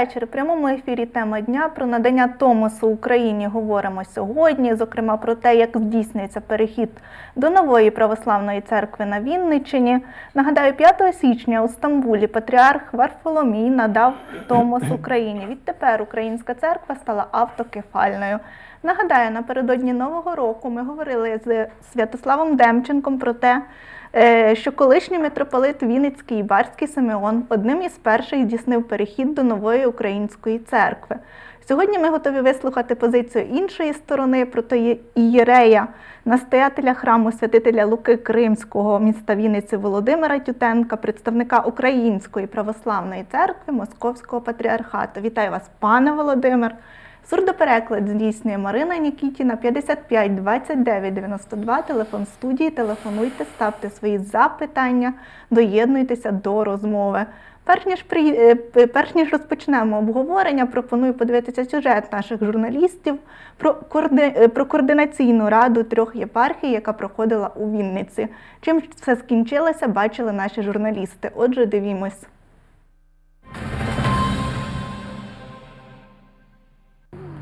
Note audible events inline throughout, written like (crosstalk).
вечір. В прямому ефірі тема дня про надання Томосу Україні говоримо сьогодні. Зокрема, про те, як здійснюється перехід до нової православної церкви на Вінниччині. Нагадаю, 5 січня у Стамбулі патріарх Варфоломій надав Томос Україні. Відтепер українська церква стала автокефальною. Нагадаю, напередодні нового року ми говорили з Святославом Демченком про те, що колишній митрополит Вінницький і Барський Симеон одним із перших здійснив перехід до нової української церкви. Сьогодні ми готові вислухати позицію іншої сторони проти ієрея, настоятеля храму святителя Луки Кримського міста Вінниці Володимира Тютенка, представника Української православної церкви Московського патріархату. Вітаю вас, пане Володимир. Сурдопереклад здійснює Марина Нікітіна 55 29 92, телефон студії. Телефонуйте, ставте свої запитання, доєднуйтеся до розмови. Перш ніж, при... е, перш ніж розпочнемо обговорення, пропоную подивитися сюжет наших журналістів про, коорди... е, про координаційну раду трьох єпархій, яка проходила у Вінниці. Чим все скінчилося, бачили наші журналісти. Отже, дивімось.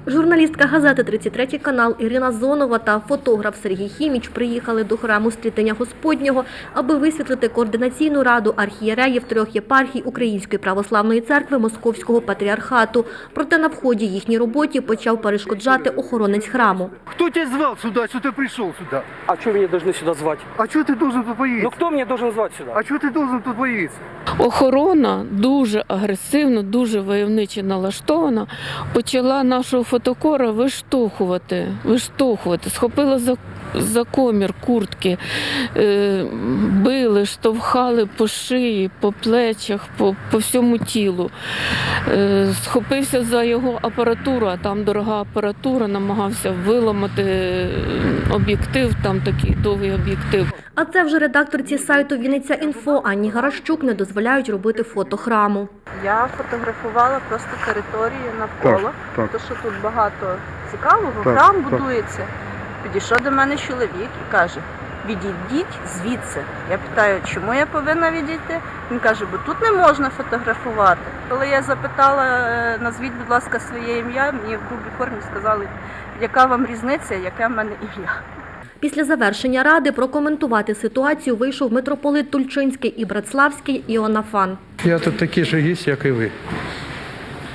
Журналістка газети «33 канал Ірина Зонова та фотограф Сергій Хіміч приїхали до храму Стрітення Господнього, аби висвітлити координаційну раду архієреїв трьох єпархій Української православної церкви Московського патріархату. Проте на вході їхній роботі почав перешкоджати охоронець храму. Кто тебя звал сюда? Что ты пришел сюда? А что меня должны сюда звать? А что ты должен тут Ну боиться? кто меня должен звать сюда? А что ты должен тут боиться? Охорона дуже агресивно, дуже войовниче налаштована. Почала нашого фотокора виштовхувати, виштовхувати, схопила за, за комір куртки, е, били, штовхали по шиї, по плечах, по, по всьому тілу. Е, схопився за його апаратуру, а там дорога апаратура, намагався виламати е, об'єктив, там такий довгий об'єктив. А це вже редакторці сайту Вінниця Інфо Анні Гаращук не дозволяють робити фото храму. Я фотографувала просто територію навколо, так. тому що тут багато цікавого. Так, Храм так. будується. Підійшов до мене чоловік і каже: відійдіть звідси. Я питаю, чому я повинна відійти? Він каже, бо тут не можна фотографувати. Коли я запитала, е, назвіть, будь ласка, своє ім'я, мені в грубій формі сказали, яка вам різниця, яке в мене ім'я. Після завершення ради прокоментувати ситуацію вийшов митрополит Тульчинський і Братславський Іонафан. Я тут такий же гість, як і ви.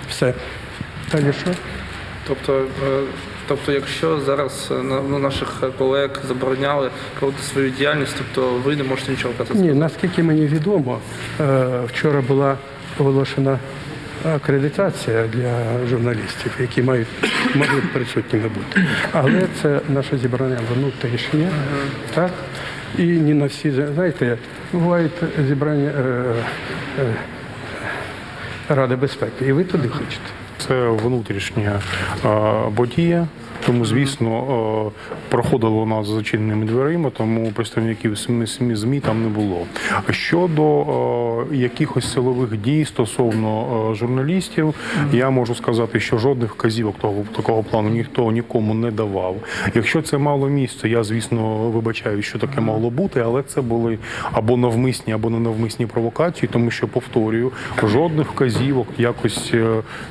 Все. Далі що? Тобто, е, тобто, якщо зараз е, на- ну, наших колег забороняли проводити свою діяльність, тобто ви не можете нічого казати. Ні, наскільки мені відомо, е, вчора була оголошена акредитація для журналістів, які мають можуть присутніми бути. Але це наше зібрання внутрішнє, так? І не на всі знаєте, бувають зібрання е, е, Ради безпеки, і ви туди хочете. Це внутрішня е, подія. Тому, звісно, е, проходило нас за зачиненими дверима, тому представників ЗМІ там не було. А Щодо е, якихось силових дій стосовно е, журналістів, я можу сказати, що жодних вказівок того такого плану ніхто нікому не давав. Якщо це мало місце, я звісно вибачаю, що таке могло бути, але це були або навмисні, або ненавмисні провокації, тому що повторюю, жодних вказівок якось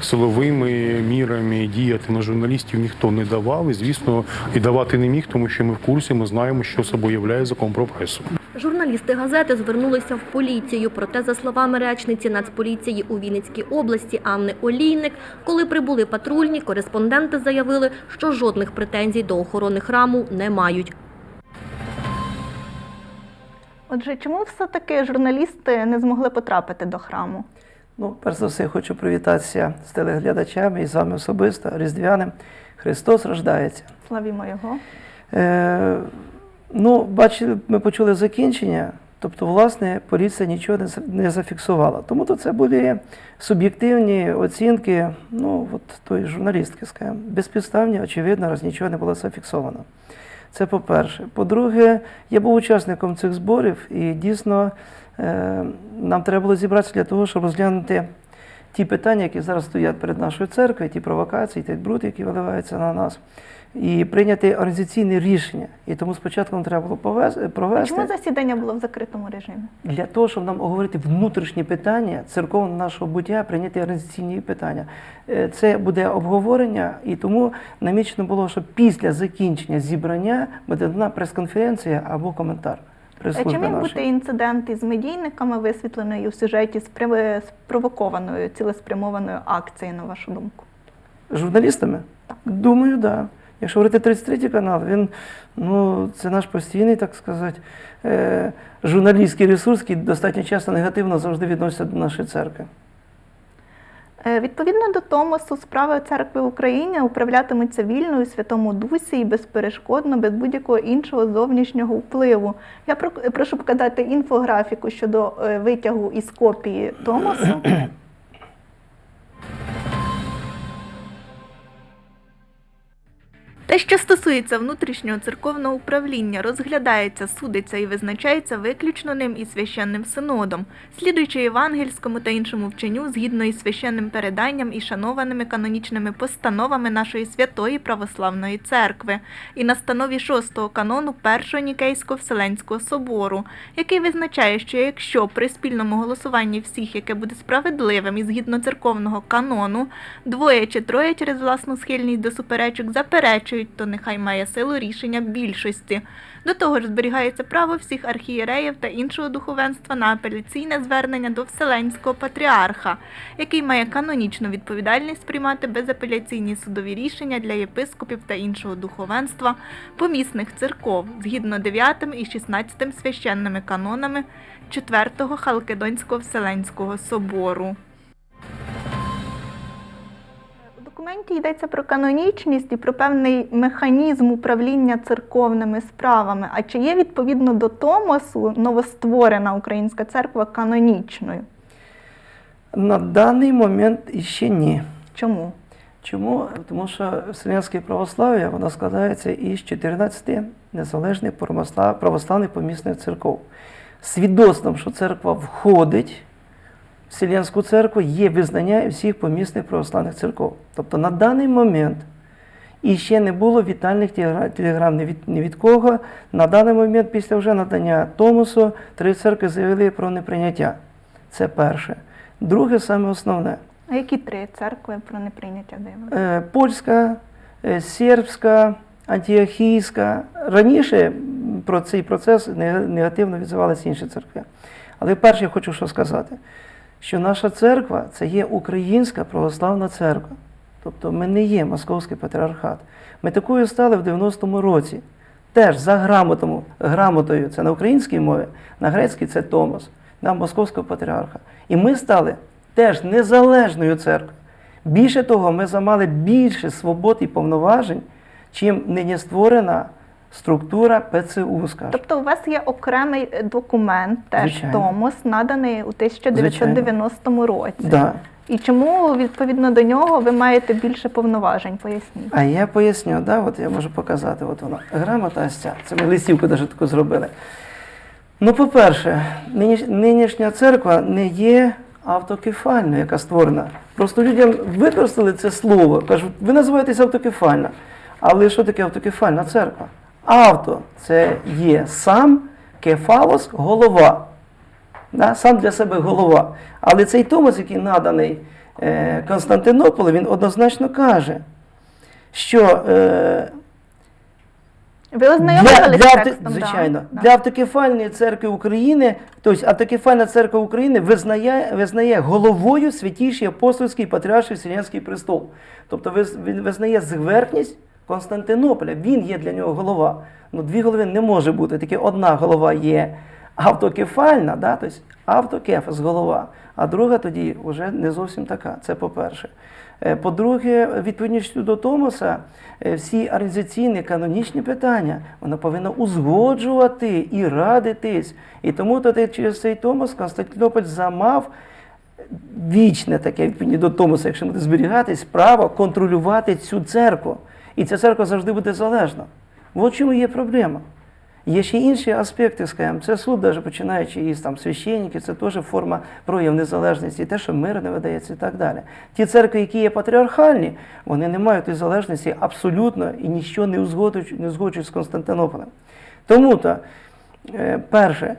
силовими мірами діяти на журналістів ніхто не давав. І звісно, і давати не міг, тому що ми в курсі, ми знаємо, що собою являє закон про пресу. Журналісти газети звернулися в поліцію. Проте, за словами речниці Нацполіції у Вінницькій області Анни Олійник, коли прибули патрульні, кореспонденти заявили, що жодних претензій до охорони храму не мають. Отже, чому все-таки журналісти не змогли потрапити до храму? Ну, перш за все, хочу привітатися з телеглядачами і з вами особисто, Різдвяним. Христос рождається. Славімо його. Е, ну, бачили, ми почули закінчення, тобто, власне, поліція нічого не, не зафіксувала. Тому то це були суб'єктивні оцінки, ну, от тої журналістки, скажімо, безпідставні, очевидно, раз нічого не було зафіксовано. Це по-перше. По-друге, я був учасником цих зборів, і дійсно е, нам треба було зібратися для того, щоб розглянути ті питання, які зараз стоять перед нашою церквою, ті провокації, ті бруд, які виливаються на нас, і прийняти організаційне рішення. І тому спочатку нам треба було А провести чому засідання було в закритому режимі? для того, щоб нам оговорити внутрішні питання церковного нашого буття, прийняти організаційні питання. Е, Це буде обговорення, і тому намічено було, що після закінчення зібрання буде дана прес-конференція або коментар. А Чи міг бути інцидент із медійниками, висвітленою у сюжеті з спровокованою, цілеспрямованою акцією, на вашу думку? Журналістами? Так. Думаю, так. Да. Якщо говорити 33 канал, він ну, це наш постійний, так сказати, е, журналістський ресурс, який достатньо часто негативно завжди відноситься до нашої церкви. Е, Відповідно до Томосу, справи церкви в Україні управлятимуться вільно Святому Дусі і безперешкодно, без будь-якого іншого зовнішнього впливу. Я про- прошу показати інфографіку щодо е, витягу із копії Томосу. (clears throat) Що стосується внутрішнього церковного управління, розглядається, судиться і визначається виключно ним і священним синодом, слідуючи євангельському та іншому вченню згідно із священним переданням і шанованими канонічними постановами нашої святої православної церкви, і настанові шостого канону Першого Нікейського Вселенського собору, який визначає, що якщо при спільному голосуванні всіх, яке буде справедливим і згідно церковного канону, двоє чи троє через власну схильність до суперечок заперечують, то нехай має силу рішення більшості. До того ж, зберігається право всіх архієреїв та іншого духовенства на апеляційне звернення до Вселенського патріарха, який має канонічну відповідальність приймати безапеляційні судові рішення для єпископів та іншого духовенства помісних церков згідно 9 і 16 священними канонами 4-го Халкидонського Вселенського собору. Документі йдеться про канонічність і про певний механізм управління церковними справами. А чи є відповідно до Томосу новостворена українська церква канонічною? На даний момент іще ні. Чому? Чому? Тому що Вселенське православ'я воно складається із 14 незалежних православ- православних помісних церков. Свідоцтвом, що церква входить Вселенську церкву, є визнання всіх помісних православних церков. Тобто на даний момент і ще не було вітальних телеграм ні від, ні від кого. На даний момент, після вже надання Томосу, три церкви заявили про неприйняття. Це перше. Друге, саме основне. А які три церкви про неприйняття заявили? Е, польська, е, сербська, антіохійська. Раніше про цей процес негативно відзивалися інші церкви. Але перше я хочу що сказати, що наша церква це є українська православна церква. Тобто ми не є московський патріархат. Ми такою стали в 90-му році. Теж за грамотом, грамотою, це на українській мові, на грецькій це Томос, на московського патріарха. І ми стали теж незалежною церквою. Більше того, ми замали більше свобод і повноважень, чим нині створена структура ПЦУ, скажімо. Тобто у вас є окремий документ, теж Звичайно. Томос, наданий у 1990 році. Да. І чому відповідно до нього ви маєте більше повноважень? Поясніть. А я поясню, да, от я можу показати, от вона. Грамота ось ця. Це ми листівку навіть таку зробили. Ну, по-перше, нинішня церква не є автокефальною, яка створена. Просто людям використали це слово. Кажуть, ви називаєтесь автокефальна. Але що таке автокефальна церква? Авто це є сам кефалос голова. Да? Сам для себе голова. Але цей Томас, який наданий е, Константинополю, він однозначно каже, що е, Ви ознайомилися для, з для, текстом? звичайно, Да. для автокефальної церкви України, тобто автокефальна церква України визнає, визнає головою святіший апостольський патріарший Вселенський престол. Тобто він визнає зверхність Константинополя. Він є для нього голова. Ну, дві голови не може бути, тільки одна голова є автокефальна, да? тобто автокефас голова, а друга тоді вже не зовсім така. Це по-перше. Е, По-друге, відповідністю до Томоса, е, всі організаційні канонічні питання вона повинна узгоджувати і радитись. І тому тоді через цей Томос Константинополь замав вічне таке відповідно до Томоса, якщо буде зберігатись, право контролювати цю церкву. І ця церква завжди буде залежна. От чому є проблема. Є ще інші аспекти, скажімо, це суд, навіть починаючи із там священників, це теж форма прояв незалежності, те, що мир не видається і так далі. Ті церкви, які є патріархальні, вони не мають цієї залежності абсолютно і нічого не узгоджують, не узгоджують з Константинополем. Тому то, е, перше,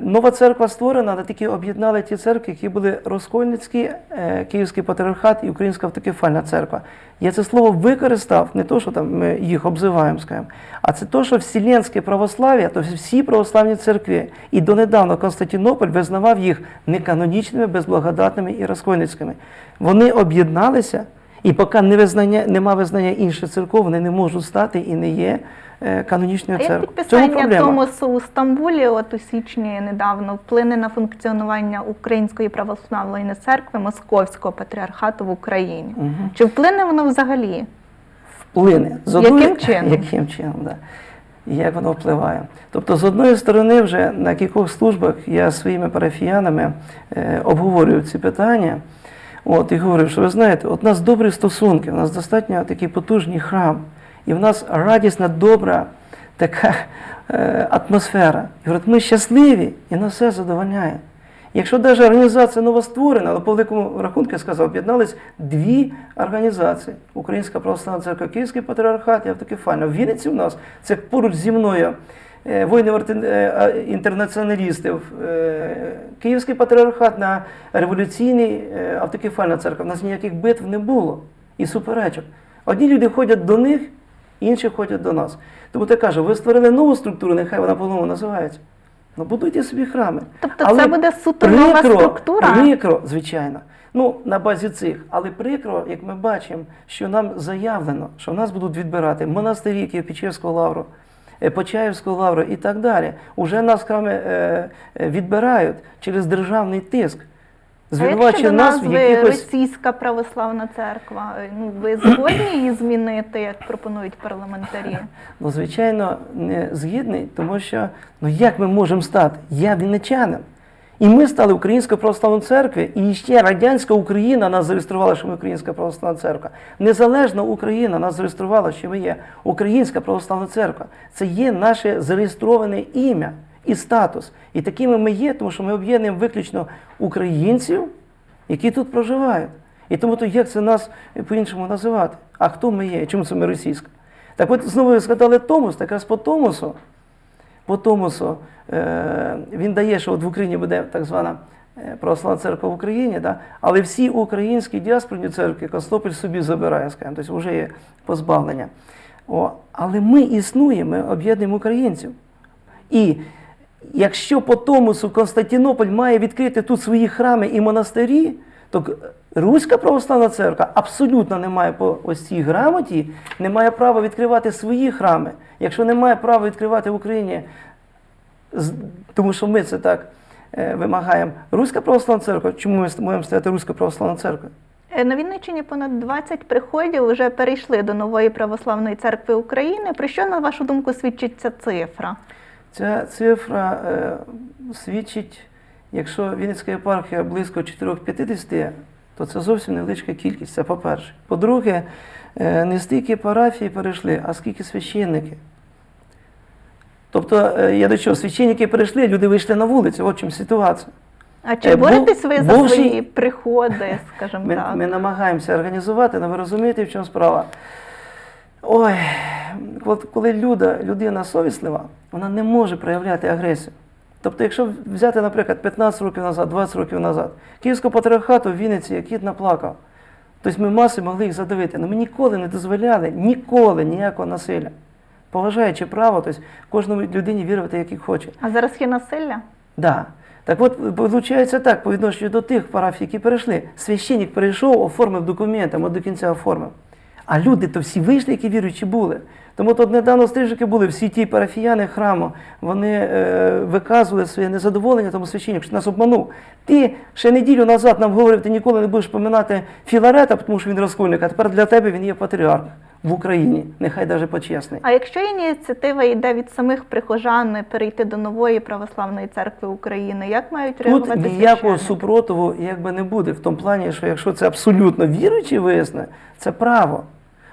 нова церква створена, але тільки об'єднали ті церкви, які були Розкольницький, е, Київський патріархат і Українська автокефальна церква. Я це слово використав, не то, що там ми їх обзиваємо, скажімо, а це то, що Вселенське православ'я, тобто всі православні церкви, і донедавна Константинополь визнавав їх неканонічними, безблагодатними і розкольницькими. Вони об'єдналися, і поки не визнання, нема визнання інших церков, вони не можуть стати і не є е, канонічною А як підписання. Томосу у Стамбулі, от у січні недавно, вплине на функціонування Української православної церкви Московського патріархату в Україні? Мгм. Чи вплине воно взагалі? вплине. З Яким чином? Яким чином, да. І як воно впливає. Тобто, з одної сторони, вже на кількох службах я своїми парафіянами е, обговорюю ці питання. От, і говорю, що ви знаєте, от у нас добрі стосунки, у нас достатньо такий потужний храм, і в нас радісна, добра така е, атмосфера. І говорять, ми щасливі, і нас все задовольняє. Якщо навіть організація новостворена, але по великому рахунку я сказав, об'єднались дві організації: Українська православна церква, Київський патріархат і автокефальна. В Вінниці у нас це поруч зі мною. Е, Воїни орти- е, інтернаціоналістів, е, Київський патріархат на революційний автокефальна церква. У нас ніяких битв не було і суперечок. Одні люди ходять до них, інші ходять до нас. Тому я кажу, ви створили нову структуру, нехай вона по-новому називається. Ну, будуйте собі храми. Тобто Але це буде суто нова структура? Прикро, звичайно. Ну, на базі цих. Але прикро, як ми бачимо, що нам заявлено, що в нас будуть відбирати монастирі Києво-Печерського лавру, е, Почаївського лавру і так далі. Уже нас храми е, відбирають через державний тиск. Звинувачує нас в якихось. Російська православна церква, е, ну ви згодні її змінити, як пропонують парламентарі? (laughs) Ну, звичайно, не згідний, тому що ну як ми можемо стати? Я вінничанин. І ми стали Українською православною церквою, і ще радянська Україна нас зареєструвала, що ми Українська православна церква. Незалежна Україна нас зареєструвала, що ми є Українська православна церква. Це є наше зареєстроване ім'я і статус. І такими ми є, тому що ми об'єднуємо виключно українців, які тут проживають. І тому то як це нас по-іншому називати? А хто ми є? Чому це ми російська? Так от знову ви згадали Томос, так якраз по Томосу, по Томосу е, він дає, що от в Україні буде так звана е, православна церква в Україні, да? але всі українські діаспорні церкви Константинополь собі забирає, скажімо, тобто вже є позбавлення. О, але ми існуємо, ми об'єднуємо українців. І якщо по Томосу Константинополь має відкрити тут свої храми і монастирі, то Руська православна церква абсолютно не має по ось цій грамоті, не має права відкривати свої храми. Якщо не має права відкривати в Україні, тому що ми це так е, вимагаємо, Руська православна церква, чому ми маємо стояти Руська православна церква? Е, На Вінниччині понад 20 приходів вже перейшли до нової православної церкви України. Про що, на вашу думку, свідчить ця цифра? Ця цифра е, свідчить, якщо Вінницька єпархія близько 450, то це зовсім невеличка кількість. Це по-перше. По-друге, е, не стільки парафії перейшли, а скільки священники. Тобто, е, я до чого, священники перейшли, люди вийшли на вулицю, от чому ситуація. А чи Е, боретесь ви за свої приходи, скажімо Ми, так? ми намагаємося організувати, але ви розумієте, в чому справа. Ой, коли люда, людина совіслива, вона не може проявляти агресію. Тобто, якщо взяти, наприклад, 15 років назад, 20 років назад, Київського патріархату в Вінниці, як кіт наплакав. Тобто ми маси могли їх задавити. Але ми ніколи не дозволяли ніколи ніякого насилля. Поважаючи право, тобто кожному людині вірувати, як їх хоче. А зараз є насилля? Да. Так от, виходить так, по відношенню до тих парафій, які перейшли. Священник перейшов, оформив документи, а до кінця оформив. А люди то всі вийшли, які віруючі були. Тому тут недавно стрижики були, всі ті парафіяни храму, вони е, виказували своє незадоволення, тому священник що нас обманув. Ти ще неділю назад нам говорив, ти ніколи не будеш поминати Філарета, тому що він розкольник, а тепер для тебе він є патріарх в Україні. Нехай навіть почесний. А якщо ініціатива йде від самих прихожан перейти до нової православної церкви України, як мають реагувати Тут ніякого супротиву якби не буде, в тому плані, що якщо це абсолютно віруючий висне, це право.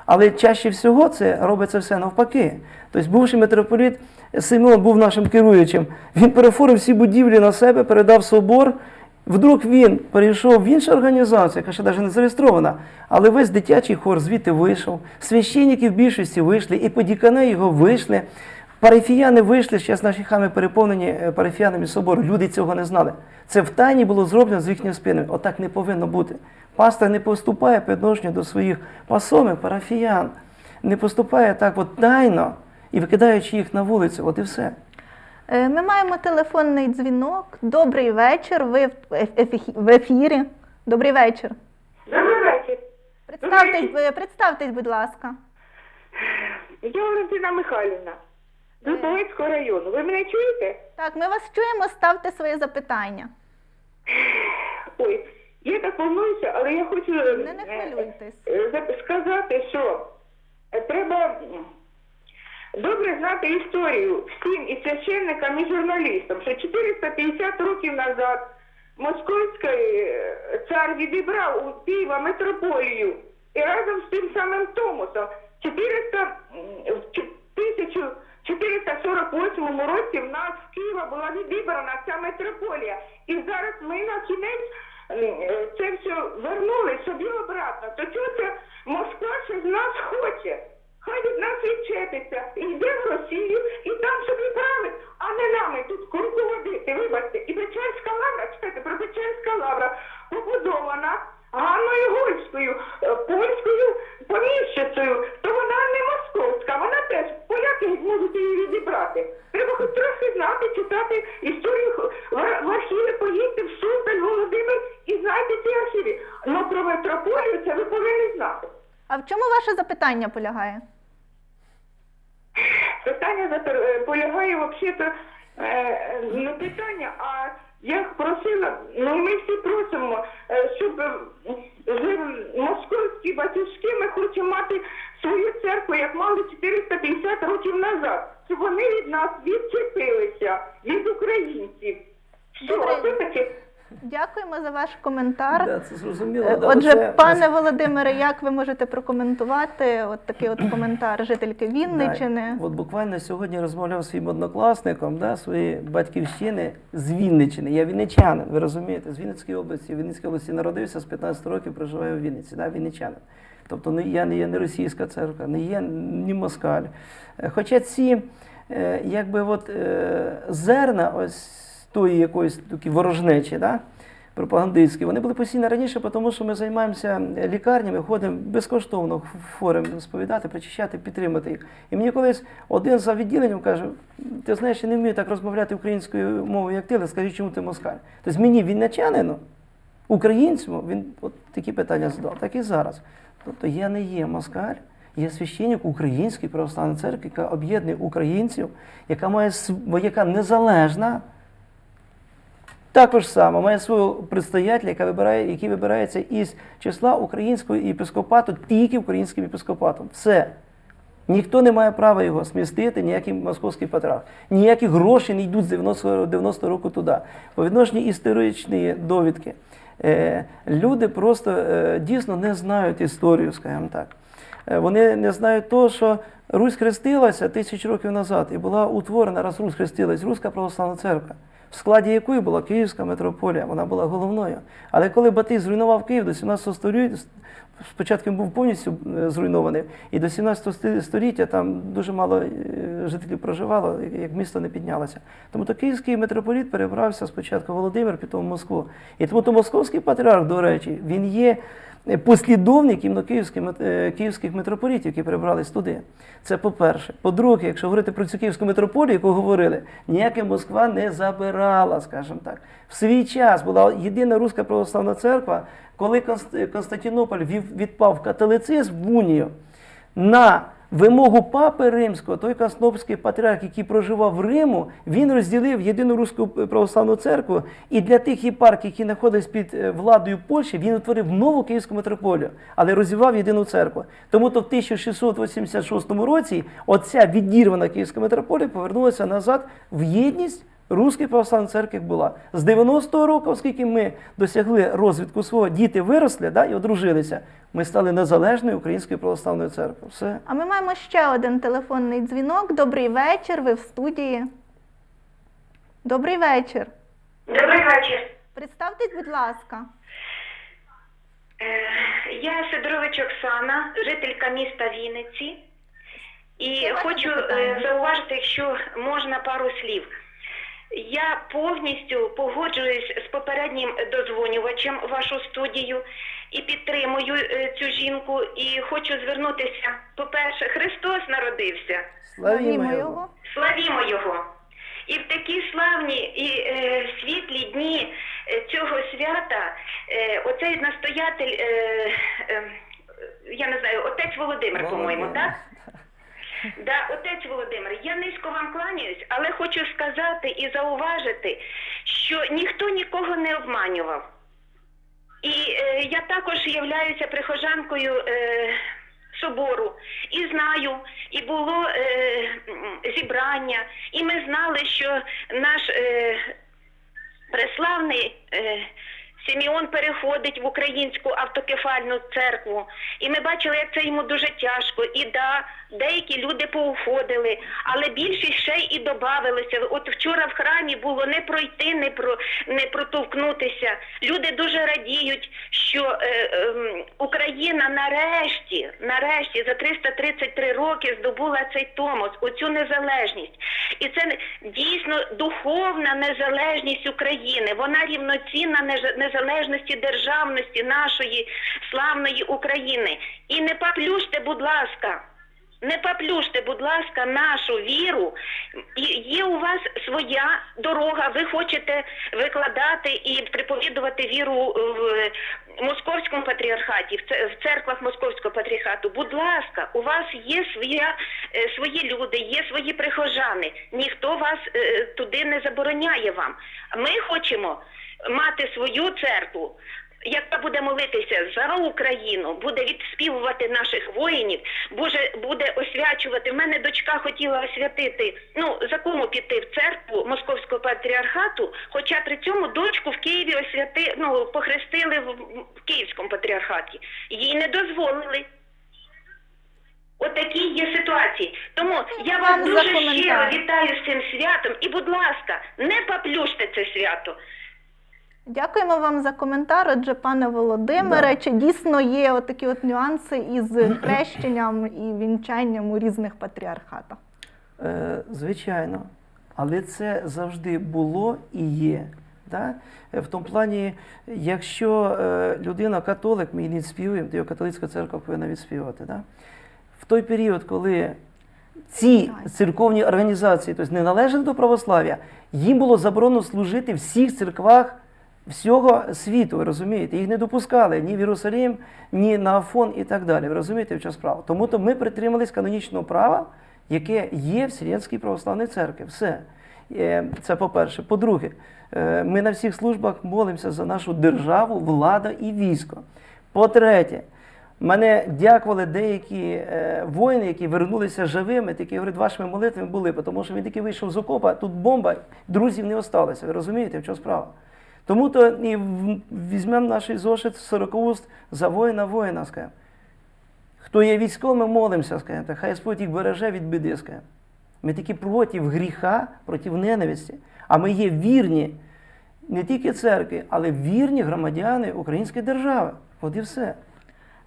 Але чаще всього це робиться все навпаки. Тобто бувший митрополіт Симеон був нашим керуючим. Він переформив всі будівлі на себе, передав собор. Вдруг він перейшов в іншу організацію, яка ще навіть не зареєстрована, але весь дитячий хор звідти вийшов, священники в більшості вийшли, і подікани його вийшли. Парафіяни вийшли, зараз наші хами переповнені е, парафіянами собору. Люди цього не знали. Це в тайні було зроблено з їхніми спинами. Отак не повинно бути. Пастор не поступає по відношенню до своїх пасомих, парафіян. Не поступає так от тайно і викидаючи їх на вулицю. От і все. Е, Ми маємо телефонний дзвінок. Добрий вечір. Ви в ефі- в ефірі. Добрий вечір. Добрий вечір. Представтесь, ви- представтесь, будь ласка. Я Валентина Михайлівна з Липовецького району. Ви мене чуєте? Так, ми вас чуємо. Ставте своє запитання. Ой, я так волнуюся, але я хочу е, Не, не хвилюйтесь. е, за- сказати, що е, треба добре знати історію всім і священникам, і журналістам, що 450 років назад московський е, цар відібрав у Києва митрополію і разом з тим самим Томосом 400, м, в чу- 1448 році в нас з Києва була відібрана ця митрополія. І зараз ми на кінець е, це все вернули собі обратно. То чого це Москва ще з нас хоче? Хай від нас відчепиться, і йде в Росію, і там собі править, а не нами тут курку водити, вибачте. І Печерська лавра, читайте, про Печерська лавра побудована Ганною Гольською, е, польською поміщицею, то вона не московська, вона теж поляки можуть її відібрати. Треба хоч трохи знати, читати історію х- в, архіви, поїдьте в Суздаль, Володимир і знайте ці архіви. Ну про метрополію це ви повинні знати. А в чому ваше запитання полягає? Питання е, полягає взагалі-то е, не питання, а я просила, ну ми всі просимо, е, щоб московські батюшки ми хочемо мати свою церкву, як мали 450 років назад, щоб вони від нас відчепилися, від українців. Що це таке. Дякуємо за ваш коментар. Да, це зрозуміло. Е, Отже, оце- пане Володимире, як ви можете прокоментувати от такий от коментар жительки Да, От буквально сьогодні розмовляв своїм однокласником да, своєї батьківщини з Вінниччини. Я вінничанин, ви розумієте, з Вінницької області. В Вінницькій області народився, з 15 років проживаю в Вінниці, да, вінничанин. Тобто не, я не є не російська церква, не є ні москаль. Е, Хоча ці е, якби от, зерна ось тої якоїсь такі ворожнечі, да, пропагандистські, вони були постійно раніше, тому що ми займаємося лікарнями, ходимо безкоштовно хворим сповідати, причищати, підтримати їх. І мені колись один за відділенням каже: ти знаєш, я не вмію так розмовляти українською мовою, як ти, але скажи, чому ти москаль? Тобто мені вінничанину, українцю, він от такі питання задав, так і зараз. Тобто я не є москаль, я священник Української православної церкви, яка об'єднує українців, яка має яка незалежна. Також само має свого предстоятеля, яка вибирає, який вибирається із числа українського єпископату, тільки українським єпископатом. Все. Ніхто не має права його смістити, ніякий московський патріарх. Ніякі гроші не йдуть з 90, 90 року туди. По відношенню історичної довідки. Е, люди просто е, дійсно не знають історію, скажімо так. Е, Вони не знають того, що Русь хрестилася тисяч років назад і була утворена, раз Русь хрестилась, Руська православна церква, в складі якої була Київська митрополія, вона була головною. Але коли Батий зруйнував Київ до 17 століття, спочатку був повністю е, зруйнований, і до 17 століття там дуже мало е, жителів проживало, як місто не піднялося. Тому то київський митрополіт перебрався спочатку Володимир, потім в Москву. І тому то московський патріарх, до речі, він є е, послідовник іменно київських, е, київських митрополітів, які перебрались туди. Це по-перше. По-друге, якщо говорити про цю київську митрополію, яку говорили, ніяка Москва не забирала, скажімо так. В свій час була єдина руська православна церква, коли Конст- Константинополь відпав в католицизм в унію на вимогу папи римського, той Касновський патріарх, який проживав в Риму, він розділив єдину руську православну церкву, і для тих єпархій, які знаходились під е, владою Польщі, він утворив нову Київську митрополію, але розвивав єдину церкву. Тому то в 1686 році оця відірвана Київська митрополія повернулася назад в єдність Руської православної церкви була. З 90-го року, оскільки ми досягли розвитку свого, діти виросли да, і одружилися, ми стали незалежною Українською православною церквою. Все. А ми маємо ще один телефонний дзвінок. Добрий вечір. Ви в студії. Добрий вечір. Добрий вечір. Представтесь, будь ласка. Е, Я Сидорович Оксана, жителька міста Вінниці. І Це хочу запитання? е, зауважити, якщо можна пару слів. Я повністю погоджуюсь з попереднім дозвонювачем вашу студію і підтримую е, цю жінку. І хочу звернутися. По-перше, Христос народився. Славімо його. Славімо його. І в такі славні і е, світлі дні е, цього свята е, оцей настоятель, е, е, я не знаю, отець Володимир, по-моєму, так? Да, отець Володимир, я низько вам кланяюсь, але хочу сказати і зауважити, що ніхто нікого не обманював. І е, я також являюся прихожанкою е, собору і знаю, і було е, зібрання, і ми знали, що наш е, преславний е, Сіміон переходить в українську автокефальну церкву. І ми бачили, як це йому дуже тяжко. І да, деякі люди поуходили, але більшість ще й і додавилося. От вчора в храмі було не пройти, не про не протовкнутися. Люди дуже радіють, що е, ем, Україна нарешті, нарешті за 333 роки здобула цей томос, оцю незалежність. І це дійсно духовна незалежність України. Вона рівноцінна незалежності державності нашої славної України. І не поплюште, будь ласка. Не поплюште, будь ласка, нашу віру. Є у вас своя дорога. Ви хочете викладати і приповідувати віру в московському патріархаті, в це- в церквах московського патріархату. Будь ласка, у вас є своя, е, свої люди, є свої прихожани. Ніхто вас е, туди не забороняє вам. Ми хочемо мати свою церкву яка буде молитися за Україну, буде відспівувати наших воїнів, буде, буде освячувати. В мене дочка хотіла освятити, ну за кому піти в церкву московського патріархату, хоча при цьому дочку в Києві освяти, ну, похрестили в, в Київському патріархаті. Їй не дозволили. Отакі є ситуації. Тому я вас Вам дуже щиро вітаю з цим святом. І, будь ласка, не поплюште це свято. Дякуємо вам за коментар. Отже, пане Володимире, чи дійсно є отакі от нюанси із хрещенням і вінчанням у різних патріархатах? Е, звичайно. Але це завжди було і є. Да? Е, В тому плані, якщо е, людина католик, ми її не відспівуємо, то його католицька церква повинна відспівати. Да? В той період, коли ці церковні організації, тобто не належали до православ'я, їм було заборонено служити в всіх церквах всього світу, ви розумієте? Їх не допускали ні в Єрусалим, ні на Афон і так далі. Ви розумієте, в чому справа? Тому то ми притримались канонічного права, яке є в Вселенській православній церкві. Все. Е, Це по-перше. По-друге, е, ми на всіх службах молимося за нашу державу, владу і військо. По-третє, Мене дякували деякі е, воїни, які вернулися живими, такі говорять, вашими молитвами були, тому що він таки вийшов з окопа, тут бомба, друзів не осталося. Ви розумієте, в чому справа? Тому то і візьмемо наш зошит 40 уст за воїна воїна, скажемо. Хто є військовим, молимося, скажемо, хай Господь їх береже від біди, скажемо. Ми такі проти гріха, проти ненависті, а ми є вірні не тільки церкві, але вірні громадяни Української держави. От і все.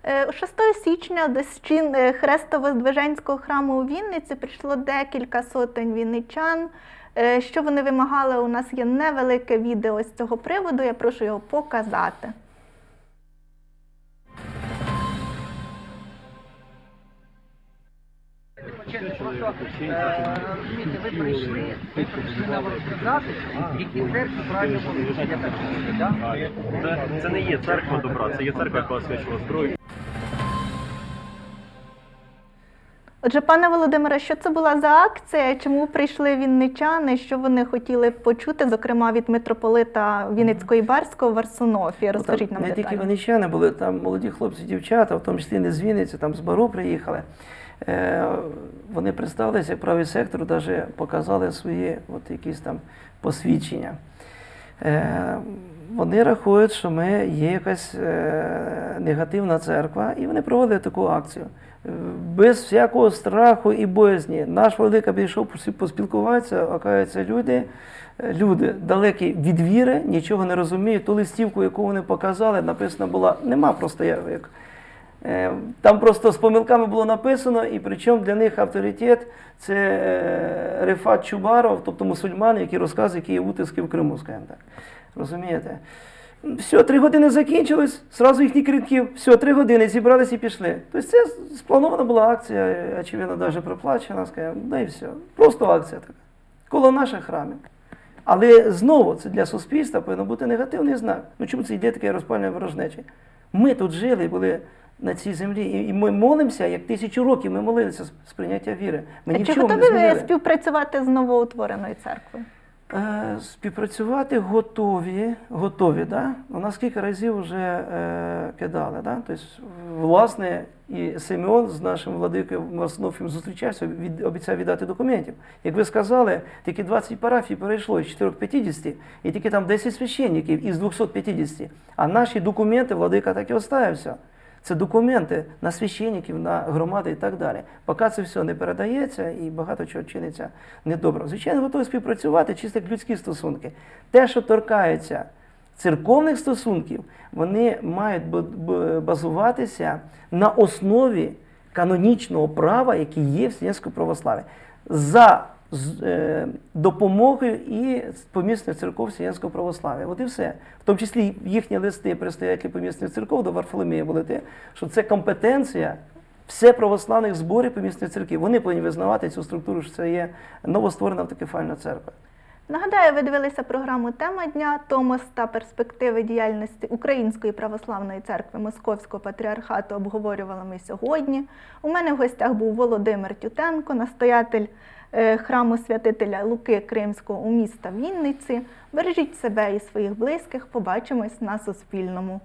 Е, 6 січня до стін е, Хрестово-Здвиженського храму у Вінниці прийшло декілька сотень вінничан. Е, Що вони вимагали? У нас є невелике відео з цього приводу. Я прошу його показати. Ви прийшли, ви прийшли нам розказати, які церкви правильно будуть. Я так розумію? Це, не є церква добра, це є церква, яка освячила зброю. Отже, пане Володимире, що це була за акція? Чому прийшли вінничани? Що вони хотіли почути, зокрема від митрополита Вінницької Барського Варсунофія? Розкажіть Там нам не тільки детально. венечани були, там молоді хлопці, дівчата, в тому числі не з Вінниці, там з Бару приїхали. Е, вони представилися, правий сектор, навіть показали свої от якісь там посвідчення. Е, вони рахують, що ми є якась е, негативна церква, і вони проводили таку акцію. Без всякого страху і боязні. Наш владика підійшов поспілкуватися, оказується, люди, люди далекі від віри, нічого не розуміють. Ту листівку, яку вони показали, написана була, нема просто як. Е, Там просто з помилками було написано, і причому для них авторитет це е, Рефат Чубаров, тобто мусульмани, які розказують, які є утиски в Криму, скажімо так. Розумієте? Все, три години закінчилось, зразу їхні критки, все, три години зібрались і пішли. Тобто це спланована була акція, очевидно, навіть проплачена, скажімо, да і все. Просто акція така. Коло наших храмів. Але знову це для суспільства повинен бути негативний знак. Ну чому це йде таке розпальне ворожнечі? Ми тут жили, були на цій землі, і- ми молимося, як тисячу років ми молилися з з прийняття віри. Ми ні в чи чому не ви змінили. співпрацювати з новоутвореною церквою? Е, Співпрацювати готові, готові, да? У нас кілька разів вже е, кидали. Да? Тобто, власне, і Симеон з нашим владикою Марсонофієм зустрічався, від, обіцяв віддати документів. Як ви сказали, тільки 20 парафій перейшло із 450, і тільки там 10 священників із 250. А наші документи владика так і оставився. Це документи на священників, на громади і так далі. Поки це все не передається і багато чого чиниться недобре. Звичайно, готові співпрацювати чисто як людські стосунки. Те, що торкається церковних стосунків, вони мають базуватися на основі канонічного права, яке є в Вселенському православі. За з- е, допомогою і помісних церков Вселенського православ'я. От і все. В тому числі їхні листи представителів помісних церков до Варфоломія були те, що це компетенція все православних зборів помісних церків. Вони повинні визнавати цю структуру, що це є новостворена автокефальна церква. Нагадаю, ви дивилися програму Тема дня Томос та перспективи діяльності Української православної церкви Московського патріархату обговорювали ми сьогодні. У мене в гостях був Володимир Тютенко, настоятель храму святителя Луки Кримського у міста Вінниці. Бережіть себе і своїх близьких. Побачимось на Суспільному.